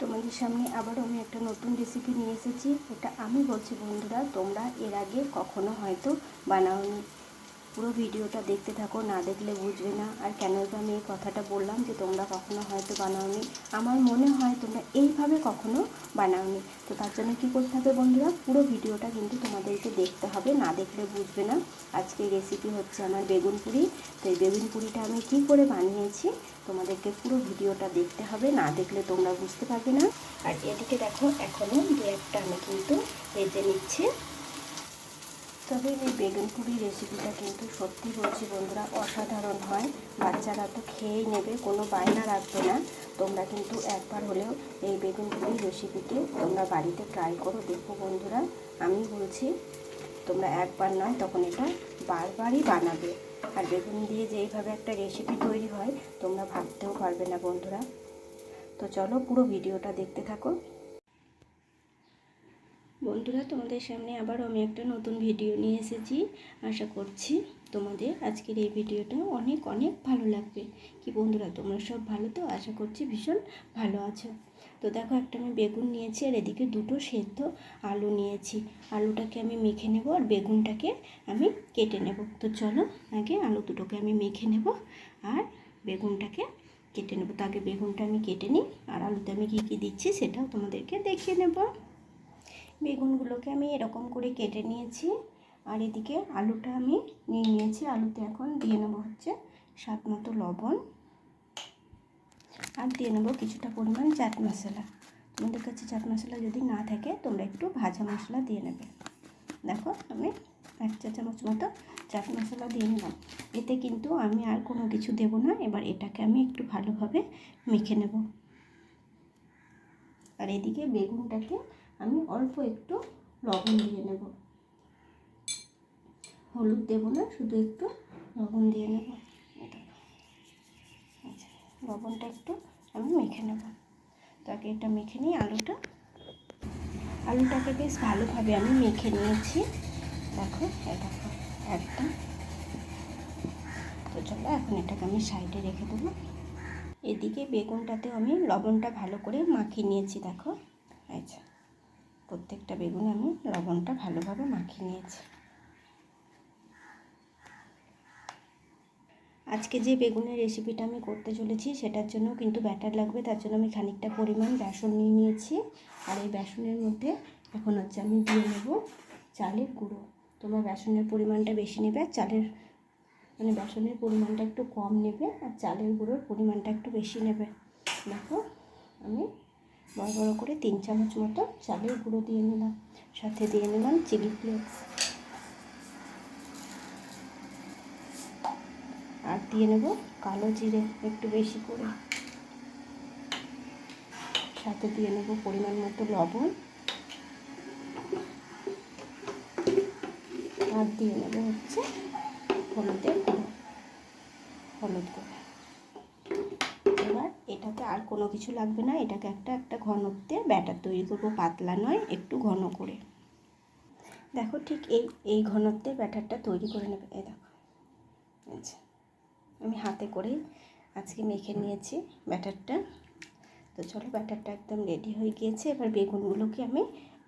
তোমাদের সামনে আবারও আমি একটা নতুন রেসিপি নিয়ে এসেছি। এটা আমি বলছি বন্ধুরা, তোমরা এর আগে কখনো হয়তো বানাওনি। পুরো ভিডিওটা দেখতে থাকো, না দেখলে বুঝবে না। আর কেন আমি এই কথাটা বললাম যে তোমরা কখনো হয়তো বানাওনি? আমার মনে হয় তোমরা এইভাবে কখনো বানাওনি। তো তার জন্য কী করতে হবে বন্ধুরা? পুরো ভিডিওটা কিন্তু তোমাদেরকে দেখতে হবে, না দেখলে বুঝবে না। আজকে রেসিপি হচ্ছে আমার বেগুন পুরি। তো এই বেগুন পুরিটা আমি কী করে বানিয়েছি? তোমাদেরকে পুরো ভিডিওটা দেখতে হবে, না দেখলে তোমরা বুঝতে পারবে না। আর এদিকে দেখো, এখনও দু একটা আমি কিন্তু ভেজে নিচ্ছি। তবে এই বেগুন পুরি রেসিপিটা কিন্তু সত্যি বলছি বন্ধুরা অসাধারণ হয়। বাচ্চারা তো খেয়েই নেবে, কোনো বায়না রাখবে না। তোমরা কিন্তু একবার হলেও এই বেগুন পুরি রেসিপিটি তোমরা বাড়িতে ট্রাই করো। দেখো বন্ধুরা, আমি বলছি, তোমরা একবার নয়, তখন এটা বারবারই বানাবে। আর বেগুন দিয়ে যে এইভাবে একটা রেসিপি তৈরি হয়, তোমরা ভাবতেও পারবে না বন্ধুরা। তো চলো পুরো ভিডিওটা দেখতে থাকো। বন্ধুরা, তোমাদের সামনে আবার আমি একটা নতুন ভিডিও নিয়ে এসেছি। আশা করছি তোমাদের আজকের এই ভিডিওটা অনেক অনেক ভালো লাগবে। কি বন্ধুরা, তোমরা সব ভালো তো? আশা করছি ভীষণ ভালো আছো। তো দেখো, একটা আমি বেগুন নিয়েছি আর এদিকে দুটো সেদ্ধ আলু নিয়েছি। আলুটাকে আমি মেখে নেব আর বেগুনটাকে আমি কেটে নেব। তো চলো, আগে আলু দুটোকে আমি মেখে নেব আর বেগুনটাকে কেটে নেব। তো আগে বেগুনটা আমি কেটে নিই আর আলুতে আমি কী কী দিচ্ছি সেটাও তোমাদেরকে দেখিয়ে নেব। বেগুনগুলোকে আমি এরকম করে কেটে নিয়েছি। আর এদিকে আলুটা আমি নিয়ে নিয়েছি। আলুতে এখন দিয়ে নেব হচ্ছে স্বাদ মতো লবণ। আর দিয়ে নেব কিছুটা পরিমাণ চাট মশলা। তোমাদের কাছে চাট মশলা যদি না থাকে, তোমরা একটু ভাজা মশলা দিয়ে নেবে। দেখো, আমি এক চা চামচ মতো চাট মশলা দিয়ে নিলাম। এতে কিন্তু আমি আর কোনো কিছু দেব না। এবার এটাকে আমি একটু ভালোভাবে মেখে নেব। আর এদিকে বেগুনটাকে আমি অল্প একটু লবণ দিয়ে নেব। হলুদ দেবো না, শুধু একটু লবণ দিয়ে নেব। আচ্ছা লবণটা একটু আমি মেখে নেব। তাকে এটা মেখে নিই আলুটা। আলুটাকে বেশ ভালোভাবে আমি মেখে নিয়েছি। দেখো এটা একদম তো চলো, এখন এটাকে আমি সাইডে রেখে দেবো। এদিকে বেগুনটাতেও আমি লবণটা ভালো করে মাখিয়ে নিয়েছি, দেখো। আচ্ছা। প্রত্যেকটা বেগুনে আমি লবণটা ভালোভাবে মাখিয়ে নিয়েছি। আজকে যে বেগুনের রেসিপিটা আমি করতে চলেছি সেটার জন্য কিন্তু ব্যাটার লাগবে, তার জন্য আমি খানিকটা পরিমাণ বেসন নিয়ে নিয়েছি। আর এই বেসনের মধ্যে এখন হচ্ছে আমি দিয়ে নেব চালের গুঁড়ো। তোমরা বেসনের পরিমাণটা বেশি নেবে আর চালের মানে বেসনের পরিমাণটা একটু কম নেবে আর চালের গুঁড়োর পরিমাণটা একটু বেশি নেবে। দেখো, আমি বড় বড় করে তিন চামচ মতো চালের গুঁড়ো দিয়ে নিলাম। সাথে দিয়ে নিলাম চিলি ফ্লেক্স। আর দিয়ে নেব কালো জিরে একটু বেশি করে। সাথে দিয়ে নেব পরিমাণ মতো লবণ। আর দিয়ে নেব হচ্ছে হলুদের গুঁড়ো। হলুদ গুঁড়ো। কোনো কিছু লাগবে না, এটাকে একটা একটা ঘনত্বে ব্যাটার তৈরি করব, পাতলা নয়, একটু ঘন করে। দেখো ঠিক এই এই ঘনত্বে ব্যাটারটা তৈরি করে নেবে, এই দেখো। আচ্ছা আমি হাতে করে আজকে মেখে নিয়েছি ব্যাটারটা। তো চলো ব্যাটারটা একদম রেডি হয়ে গিয়েছে, এবার বেগুনগুলোকে আমি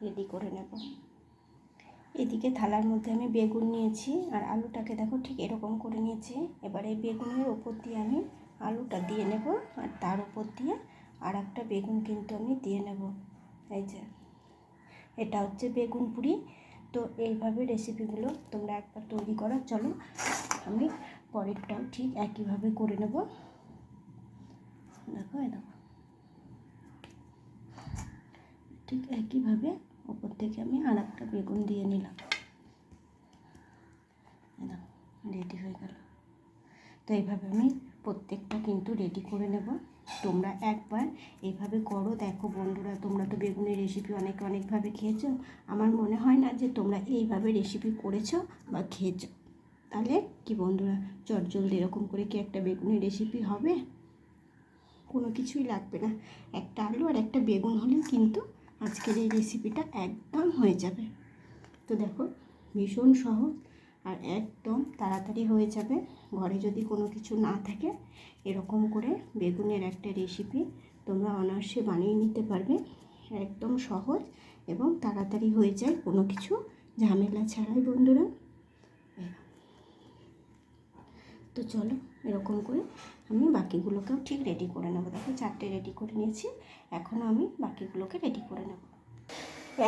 রেডি করে নেব। এদিকে থালার মধ্যে আমি বেগুন নিয়েছি, আর আলুটাকে দেখো ঠিক এরকম করে নিয়েছি। এবার এই বেগুনের ওপর দিয়ে আমি আলুটা দিয়ে নেব আর তার উপর দিয়ে আর একটা বেগুন কিন্তু আমি দিয়ে নেব। এই যে, এটা হচ্ছে বেগুন পুরি। তো এইভাবে রেসিপিগুলো তোমরা একবার তৈরি করো। চলো, আমি পরেরটাও ঠিক একইভাবে করে নেব। দেখো, এই দেখো। ঠিক একইভাবে ওপর থেকে আমি আর একটা বেগুন দিয়ে নিলাম। রেডি হয়ে গেল। তো এইভাবে আমি প্রত্যেকটা কিন্তু রেডি করে নেব। তোমরা একবার এইভাবে করো। দেখো বন্ধুরা, তোমরা তো বেগুনের রেসিপি অনেক অনেকভাবে খেয়েছো। আমার মনে হয় না যে তোমরা এইভাবে রেসিপি করেছ বা খেয়েছো। তাহলে কি বন্ধুরা চটজলদি এরকম করে কি একটা বেগুনের রেসিপি হবে? কোনো কিছুই লাগবে না। একটা আলু আর একটা বেগুন হলেই কিন্তু আজকের এই রেসিপিটা একদম হয়ে যাবে। তো দেখো, ভীষণ সহজ। আর একদম তাড়াতাড়ি হয়ে যাবে। ঘরে যদি কোনো কিছু না থাকে, এরকম করে বেগুনের একটা রেসিপি তোমরা অনায়াসে বানিয়ে নিতে পারবে। একদম সহজ এবং তাড়াতাড়ি হয়ে যায় কোনো কিছু ঝামেলা ছাড়াই বন্ধুরা। তো চলো এরকম করে আমি বাকিগুলোকেও ঠিক রেডি করে নেব। দেখো চারটে রেডি করে নিয়েছি এখন আমি বাকিগুলোকে রেডি করে নেব।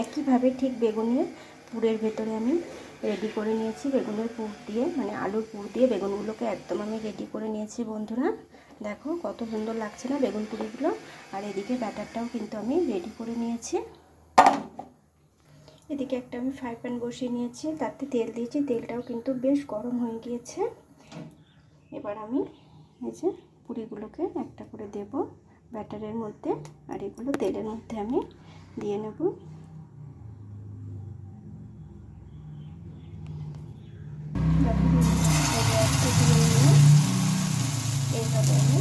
একইভাবে ঠিক বেগুনের পুরের ভেতরে আমি রেডি করে নিয়েছি বেগুনের পুর দিয়ে মানে আলুর পুর দিয়ে। বেগুনগুলোকে একদম আমি রেডি করে নিয়েছি বন্ধুরা। দেখো কত সুন্দর লাগছে না বেগুন পুরিগুলো। আর এদিকে ব্যাটারটাও কিন্তু আমি রেডি করে নিয়েছি। এদিকে একটা আমি ফ্রাই প্যান বসিয়ে নিয়েছি, তাতে তেল দিয়েছি। তেলটাও কিন্তু বেশ গরম হয়ে গিয়েছে। এবার আমি এই যে পুরিগুলোকে একটা করে দেব ব্যাটারের মধ্যে। আর এগুলো তেলের মধ্যে আমি দিয়ে নেব। এইভাবে আমি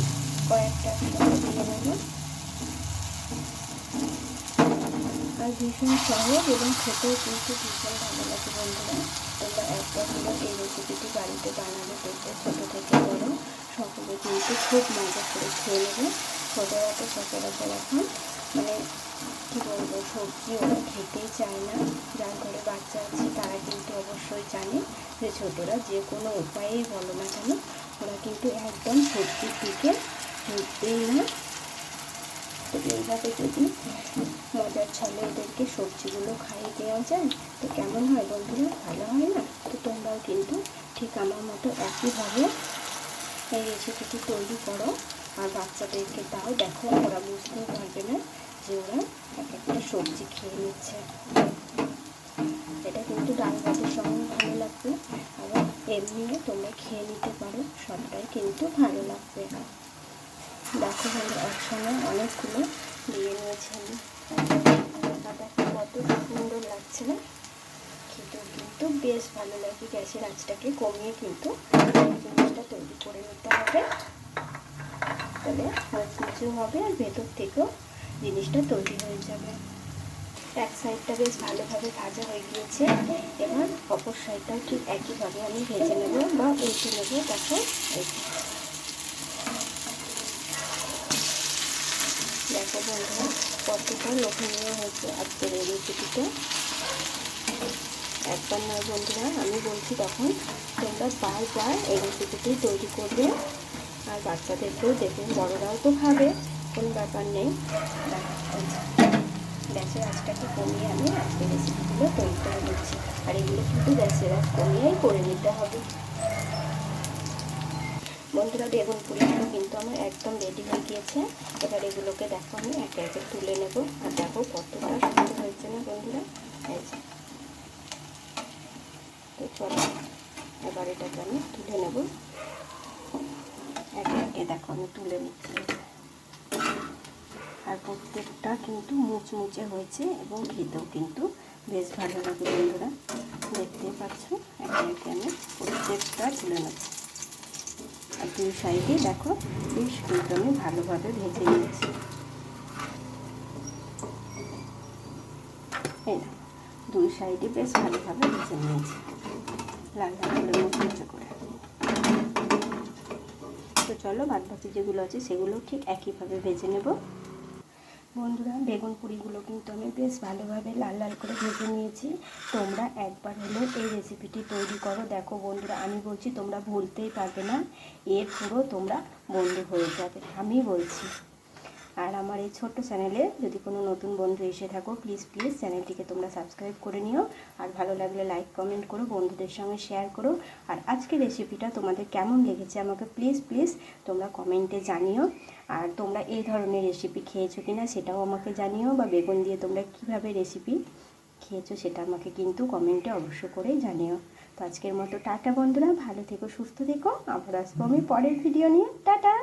কয়েকটা দিয়ে নেব আর ভীষণ সহজ এবং খেতেও কিন্তু ভীষণ ভালো লাগে বন্ধুরা তোমরা একবার হলো এই রেসিপিটি বাড়িতে বানাবে দেখবে ছোটো থেকে বড় সকলে কিন্তু খুব মজা করে খেয়ে নেবে ছোটরা তো সচরাচর এখন মানে কী বলব, সবজি ওরা খেতেই চায় না। যার ঘরে বাচ্চা আছে, তারা কিন্তু অবশ্যই জানে যে ছোটরা যে কোনো উপায়েই বলো না কেন, ওরা কিন্তু একদম সবজির দিকে ঢুকবেই না। তো এইভাবে যদি মজার ছলে ওদেরকে সবজিগুলো খাইয়ে দেওয়া যায়, তো কেমন হয় বন্ধুরা? ভালো হয় না? তো তোমরাও কিন্তু ঠিক আমার মতো একইভাবে এই রেসিপিটি তৈরি করো। আর বাচ্চাদেরকে তাও দেখো, ওরা বুঝতেও পারবে না যে ওরা এক একটা সবজি খেয়ে নিচ্ছে। এটা কিন্তু ডাল ভাতের সঙ্গে ভালো লাগবে আবার এমনিও তোমরা খেয়ে নিতে পারো, সবটাই কিন্তু ভালো লাগবে। দেখো বন্ধু, একসঙ্গে অনেকগুলো দিয়ে নিয়েছি আমি আর কত সুন্দর লাগছে না? খেতেও কিন্তু বেশ ভালো লাগে, গ্যাসের আঁচটাকে কমিয়ে কিন্তু জিনিসটা তৈরি করে নিতে হবে। তাহলে মুচমুচেও হবে আর ভেতর থেকেও জিনিসটা তৈরি হয়ে যাবে। এক সাইডটা বেশ ভালোভাবে ভাজা হয়ে গিয়েছে। এবার অপর সাইডটাও ঠিক একইভাবে আমি ভেজে নেব বা উল্টে নেব, দেখো দেখো বন্ধুরা, কতটা লোভনীয় হয়েছে আজকের এই রেসিপিটা একবার নয় বন্ধুরা, আমি বলছি তখন তোমরা বারবার এই রেসিপিটি তৈরি করবে। আর বাচ্চাদেরকেও দেবে বড়রাও তো খাবে। কোনো ব্যাপার নেই। গ্যাসের আঁচটাকে কমিয়ে আমি আজকের রেসিপিগুলো তৈরি করে নিচ্ছি। আর এগুলো কিন্তু গ্যাসের আঁচ কমিয়েই করে নিতে হবে। বন্ধুরা, বেগুন পুরিগুলো কিন্তু আমার একদম রেডি হয়ে গিয়েছে। এবার এগুলোকে দেখো, আমি একে একে তুলে নেব। আর দেখো কতটা সুন্দর হয়েছে না বন্ধুরা? এই যে। তো চলো, এবার এটাকে আমি তুলে নেব। একে একে দেখো, আমি তুলে নিচ্ছি। আর প্রত্যেকটা কিন্তু মুচমুচে হয়েছে এবং খেতেও কিন্তু বেশ ভালো লাগে বন্ধুরা। দেখতে পাচ্ছ? একে একে আমি প্রত্যেকটা তুলে নিচ্ছি। আর দুই সাইডে দেখো, বেশ কিন্তু আমি ভালোভাবে ভেজে নিয়েছি। না দুই সাইডে বেশ ভালোভাবে ভেজে নিয়েছি। লাল লাল করে মুচমুচে করে। তো চলো বাদ বাকি যেগুলো আছে সেগুলো ঠিক একইভাবে ভেজে নেব। বন্ধুরা, বেগুন পুরিগুলো কিন্তু আমি বেশ ভালোভাবে লাল লাল করে ভেজে নিয়েছি। তোমরা একবার হলেও এই রেসিপিটি তৈরি করো। দেখো বন্ধুরা, আমি বলছি তোমরা ভুলতেই পারবে না, এর পুরো তোমরা বন্ধু হয়ে যাবে। আমি বলছি। আর আমার এই ছোট্ট চ্যানেলে যদি কোনো নতুন বন্ধু এসে থাকো প্লিজ প্লিজ চ্যানেলটিকে তোমরা সাবস্ক্রাইব করে নিও। আর ভালো লাগলে লাইক কমেন্ট করো, বন্ধুদের সঙ্গে শেয়ার করো। আর আজকের রেসিপিটা তোমাদের কেমন লেগেছে আমাকে প্লিজ প্লিজ তোমরা কমেন্টে জানিও। আর তোমরা এই ধরনের রেসিপি খেয়েছো কি না সেটাও আমাকে জানিও বা বেগুন দিয়ে তোমরা কীভাবে রেসিপি খেয়েছো সেটা আমাকে কিন্তু কমেন্টে অবশ্য করেই জানিও। তো আজকের মতো টাটা বন্ধুরা, ভালো থেকো, সুস্থ থেকো। আবার আসব আমি পরের ভিডিও নিয়ে। টাটা!